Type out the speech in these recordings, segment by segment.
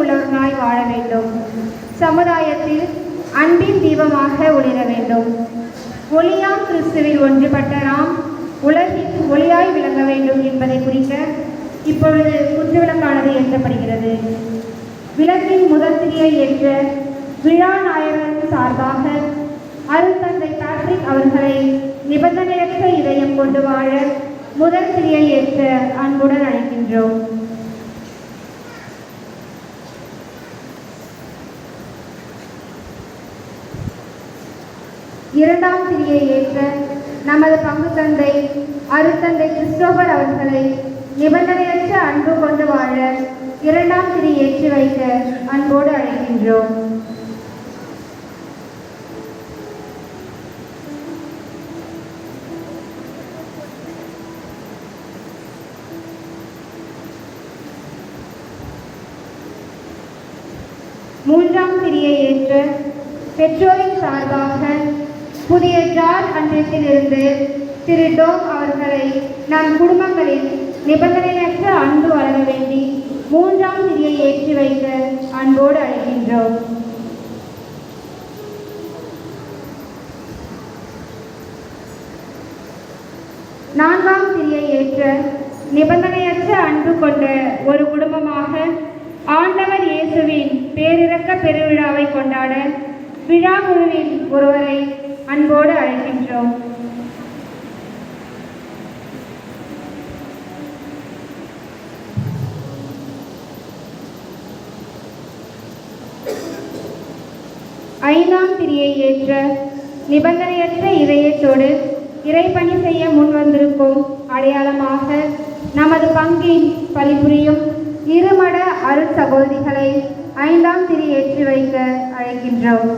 உள்ளவர்களாய் வாழ வேண்டும். சமுதாயத்தில் அன்பின் தீபமாக ஒளிர வேண்டும். ஒளியாம் கிறிஸ்துவில் ஒன்றுபட்ட நாம் உலகின் ஒளியாய் விளங்க வேண்டும் என்பதை குறிக்க இப்பொழுது குற்றுவிளக்கானது ஏற்றப்படுகிறது. விளக்கின் முதல் திரியை ஏற்ற விழா நாயகன் சார்பாக அருந்தந்தை பேட்ரிக் அவர்களை நிபந்தனையற்ற இதயம் கொண்டு வாழ முதல் திரியை ஏற்ற அன்புடன் அழைக்கின்றோம். இரண்டாம் திரியை ஏற்ற நமது பங்கு தந்தை அருத்தந்தை கிறிஸ்டோபர் அவர்களை நிபந்தனையற்ற அன்பு கொண்டு வாழ இரண்டாம் திரி ஏற்றி வைக்க அன்போடு அழைக்கின்றோம். மூன்றாம் திரியை ஏற்ற பெற்றோரின் சார்பாக புதிய ஜார் அன்றியத்திலிருந்து திரு டோம் அவர்களை நம் குடும்பங்களில் நிபந்தனையற்ற அன்பு வளர வேண்டி மூன்றாம் திரியை ஏற்றி வைக்க அன்போடு அழைக்கின்றோம். நான்காம் திரியை ஏற்ற நிபந்தனையற்ற அன்பு கொண்ட ஒரு குடும்பமாக ஆண்டவர் இயேசுவின் பேரிறக்க பெருவிழாவை கொண்டாட விழா குழுவின் ஒருவரை அன்போடு அழைக்கின்றோம். ஐந்தாம் திரியை ஏற்ற நிபந்தனையற்ற இதயத்தோடு இறைப்பணி செய்ய முன்வந்திருக்கும் அடையாளமாக நமது பங்கின் பணிபுரியும் இருமட அருள் சகோதரிகளை ஐந்தாம் திரி ஏற்றி வைக்க அழைக்கின்றோம்.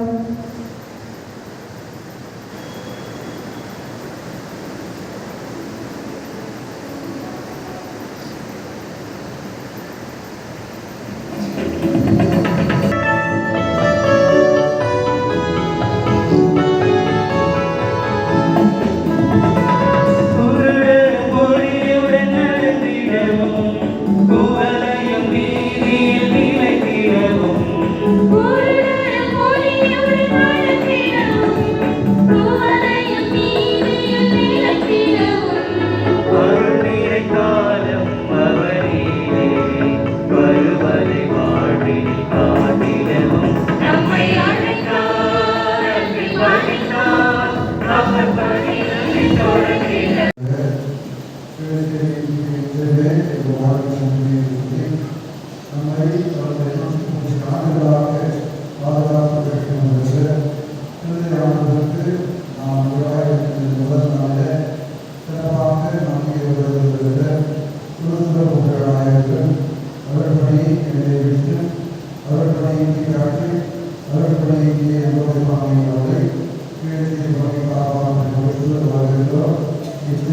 இந்த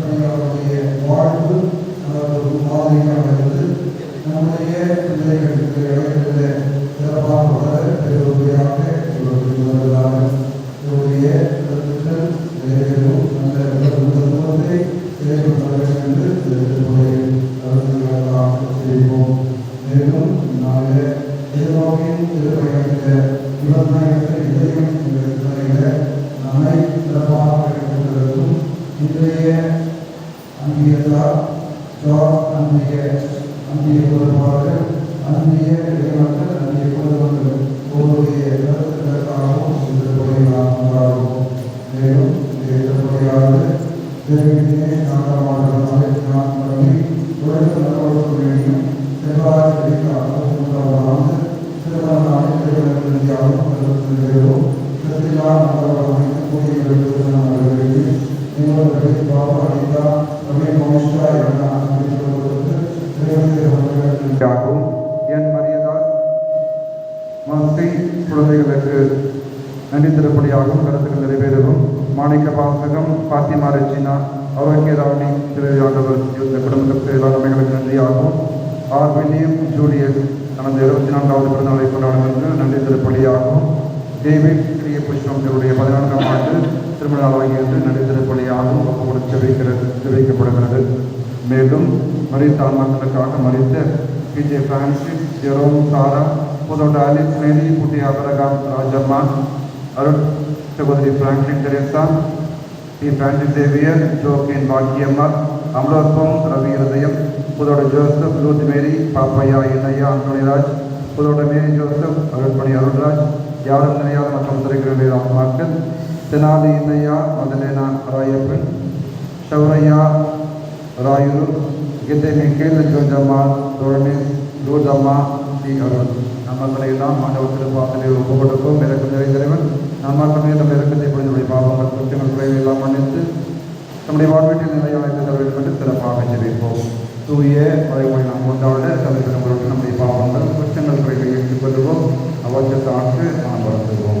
பணியாளருடைய வாழ்வு அதாவது மாதிரியானது நம்முடைய பிள்ளைகளுக்கு இடையில சிறப்பாக விவசாயத்தை இதயம் என்ற துறையில நம்மை சிறப்பாக இருக்கின்றதும் இன்றைய அன்பியதா ஜாப் அன்பிய அன்பிய பொதுவாளர் அன்பிய திருவியாகவும் கடத்துகள் நிறைவேறவும் மாணிக்க பாசகம் பாத்திமா ரஜினா ஔரங்கேராணி திருவியாண்டவர் இந்த குடும்பத்திற்கு எல்லாருமைகளுக்கு நன்றியாகவும் ஆர் வில்லியம் ஜூலியஸ் கடந்த இருபத்தி நான்காவது பிறந்தநாளை கொண்டாடுவதற்கு நன்றி திருப்பலியாகவும் டேவிட் கிரிய புஷ்பம் இவருடைய பதினான்காம் ஆண்டு திருமண நாளாகியது நன்றி திருப்பலியாகவும் ஒப்புக்கொடு செவிக்கிறது தெரிவிக்கப்படுகிறது மேலும் மறித்த ஆன்மக்களுக்காக மறித்த P J Francis Jerome Sarah புதோட Alice Mary புட்டி அபரகாம் ராஜம்மா அருள் சகோதரி Franklin Teresa P Francis Xavier ஜோகின் Bakkiyammal Amalorpam Ravi ஹிருதயம் புதோட ஜோசப் லூத் மேரி பாப்பையா இணையா அந்தோனிராஜ் புதோட மேரி ஜோசப் அருள்மணி அருள்ராஜ் யாரும் நினையாத மற்றும் திரைக்கிற அம்மாக்கள் தெனாலி இணையா மதலேனா ராயப்பன் ஷௌரையா ராயுரு கீதை மிக்கேல் ஜோஜம்மா தோழனேஷ் லூதம்மா ஸ்ரீ அருள் நம்மளை எல்லாம் ஆண்டவர் திருப்பாத்திலே ஒப்பு கொடுக்கும் இறக்கம் நிறைந்தவன் நாம் மட்டுமே நம்ம இறக்கத்தை புரிந்துடைய பாவங்கள் குற்றங்கள் குறைவை எல்லாம் மன்னித்து நம்முடைய வாழ்வீட்டில் நிலையாக தர வேண்டும் என்று சிறப்பாக ஜெபிப்போம் தூய மறைமொழி நாம் கொண்டாட தலைவர்களுடன் நம்முடைய பாவங்கள் குற்றங்கள் குறைவை ஏற்றுக்கொள்வோம் அவற்றத்தாக்கு நாம் வளர்த்துவோம்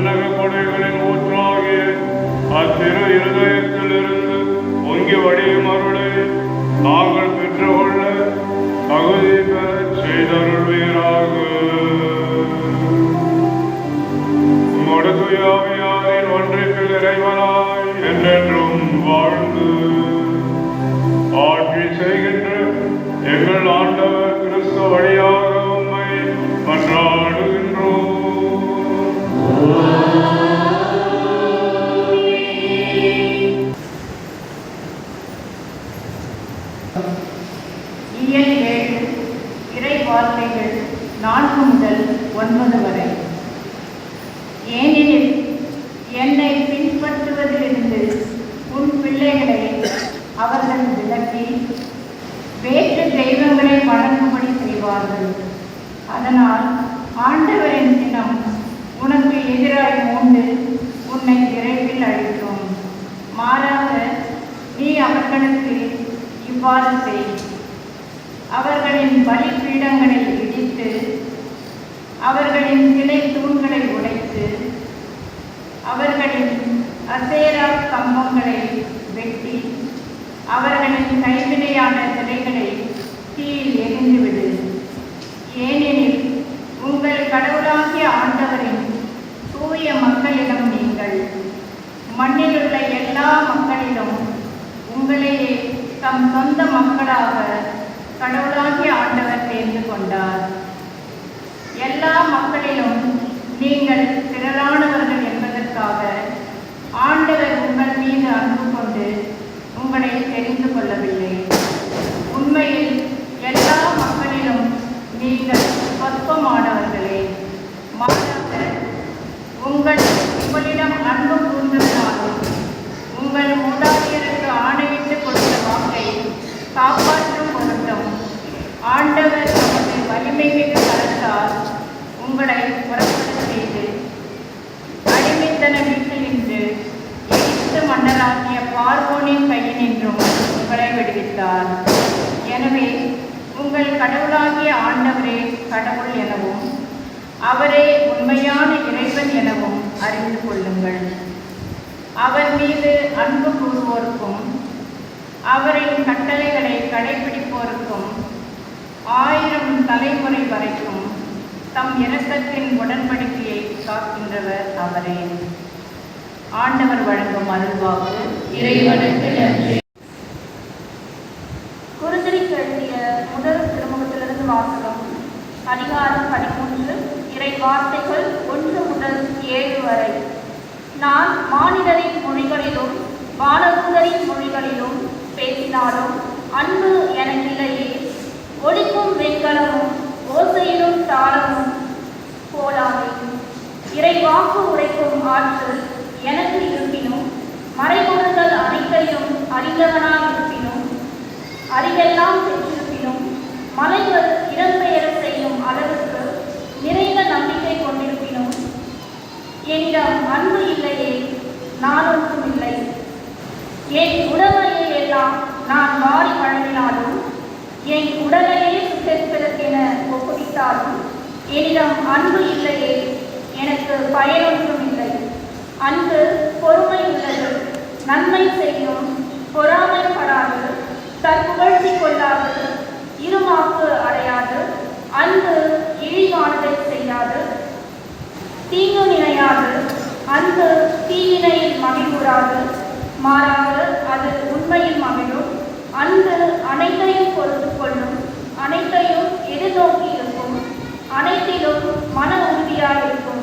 விண்ணக கொடைகளின் ஊற்றாகிய அத்திரு இருதயத்திலிருந்து பொங்கி வடியும் அருளை. நாங்கள் பெற்றுக்கொள்ள தகுதி பெற செய்தருள்வீராக. உம்மோடு ஒன்றிப்பில் இறைவனாய் என்றென்றும் வாழ்ந்து ஆட்சி செய்கின்ற எங்கள் ஆண்டவர் கிறிஸ்து வழியாக இயல் ஏழு இறை வார்த்தைகள் நான்கு முதல் ஒன்பது வரை. ஏனெனில் என்னை பின்பற்றுவதிலிருந்து உன் பிள்ளைகளை அவர்கள் விலக்கி வேற்று தெய்வங்களை வணங்கும்படி செய்வார்கள். அதனால் ஆண்டவரின் தினம் உனக்கு எதிராக உண்டு உன்னை விரைவில் அழிக்கும். இவ்வாறு செய். அவர்களின் பலிபீடங்களை இடித்து அவர்களின் சிலை தூண்களை உடைத்து அவர்களின் அசேரா கம்பங்களை வெட்டி அவர்களின் கைவினையான சிலைகளை தீயில் எரிந்துவிடு ஏனெனில் உங்கள் கடவுளாகிய ஆண்டவரின் தூய மக்களிடம் நீங்கள் மண்ணிலுள்ள எல்லா மக்களிலும் உங்களையே தம் சொந்த மக்களாக கடவுளாகிய ஆண்டவர் தேர்ந்து கொண்டார். எல்லா அரசனாகிய பார்வோனின் கையினின்றும் உங்களை விடுவித்தார். எனவே உங்கள் கடவுளாகிய ஆண்டவரே கடவுள் எனவும் அவரே உண்மையான இறைவன் எனவும் அறிந்து கொள்ளுங்கள். அவர் மீது அன்பு கூறுவோருக்கும் அவரின் கட்டளைகளை கடைபிடிப்போருக்கும் ஆயிரம் தலைமுறை வரைக்கும் தம் இரக்கத்தின் உடன்படிக்கையை காக்கின்றவர் அவரே. ஆண்டவர் வழங்கும் அருள்வாக்கு இறைவனுக்கு நன்றி. குருதிரிக்கு எழுதிய முதல் திருமுகத்திலிருந்து வாசகம் அதிகாரம் பதிமூன்று இறை வார்த்தைகள் ஒன்று முதல் ஏழு வரை. நான் மாநிலரின் மொழிகளிலும் வானதூதரின் மொழிகளிலும் பேசினாலும் அன்பு எனக்கில்லையே. ஒளிக்கும் வெண்கலமும் ஓசையிலும் தாளமும் போலாமே இறை வாக்கு உரைக்கும் ஆற்றல் எனக்கு இருப்பினும் மறைமுகங்கள் அனைத்தையும் அறிந்தவனாய் இருப்பினும் அறிவெல்லாம் பெற்றிருப்பினும் மலைவர் இடம்பெயர செய்யும் அளவுக்கு நிறைந்த நம்பிக்கை கொண்டிருப்பினும் என்னிடம் அன்பு இல்லையே நான் ஒன்றும் இல்லை. என் உடமையை எல்லாம் நான் வாரி வழங்கினாலும் என் உடலையே சுட்டெடுப்பதற்கென ஒப்புவித்தாலும் என்னிடம் அன்பு இல்லையே எனக்கு பயனொன்றும் இல்லை அன்பு பொறுமை உள்ளது நன்மை செய்யும் பொறாமைப்படாது தற்புகழ்ச்சி கொள்ளாது இருமாப்பு அடையாது அன்பு இழிவானதை செய்யாது தீங்கு நினையாது அன்பு தீவினையில் மகிழ்வுறாது மாறாக அது உண்மையில் மகிழும் அன்பு அனைத்தையும் பொறுத்து கொள்ளும் அனைத்தையும் எதிர்நோக்கி இருக்கும் அனைத்திலும் மன உறுதியாக இருக்கும்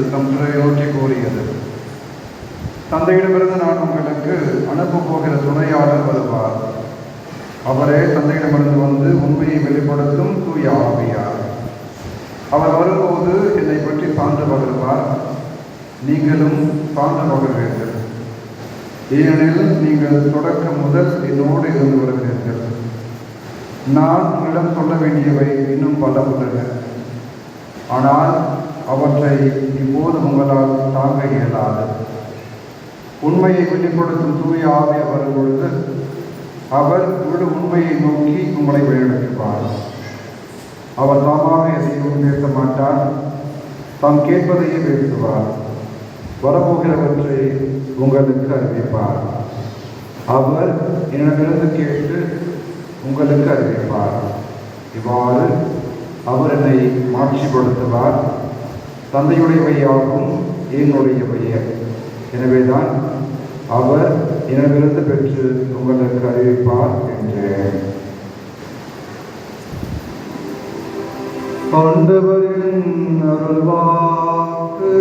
இயேசு தம் நோக்கி கூறியது. தந்தையிடமிருந்து நான் உங்களுக்கு அனுப்ப போகிற துணையாளர் வருவார். அவரே தந்தையிடமிருந்து வந்து உண்மையை வெளிப்படுத்தும் தூய ஆவியார் அவர் வரும்போது என்னை பற்றி சான்று பகர்வார். நீங்களும் சான்று பகர்வீர்கள். ஏனெனில் நீங்கள் தொடக்கம் முதல் என்னோடு இருந்து வருகிறீர்கள். நான் உங்களிடம் சொல்ல வேண்டியவை இன்னும் பல உள்ளன. ஆனால் அவற்றை இப்போது உங்களால் தாங்க இயலாது. உண்மையை வெளிப்படுத்தும் தூய ஆவிய வரும்பொழுது அவர் முழு உண்மையை நோக்கி உங்களை வழிநடத்துவார். அவர் தாமாக எதையும் பேச மாட்டார் தாம் கேட்பதையே பேசுவார். வரப்போகிறவற்றை உங்களுக்கு அறிவிப்பார். அவர் என்னிடமிருந்து கேட்டு உங்களுக்கு அறிவிப்பார். இவ்வாறு அவர் என்னை மாட்சிப்படுத்துவார். தந்தையுடையவையாகவும் என்னுடையவைய எனவேதான் அவர் என்னிடமிருந்து பெற்று உங்களுக்கு அறிவிப்பார் என்றேன். ஆண்டவரின் அருள்வாக்கு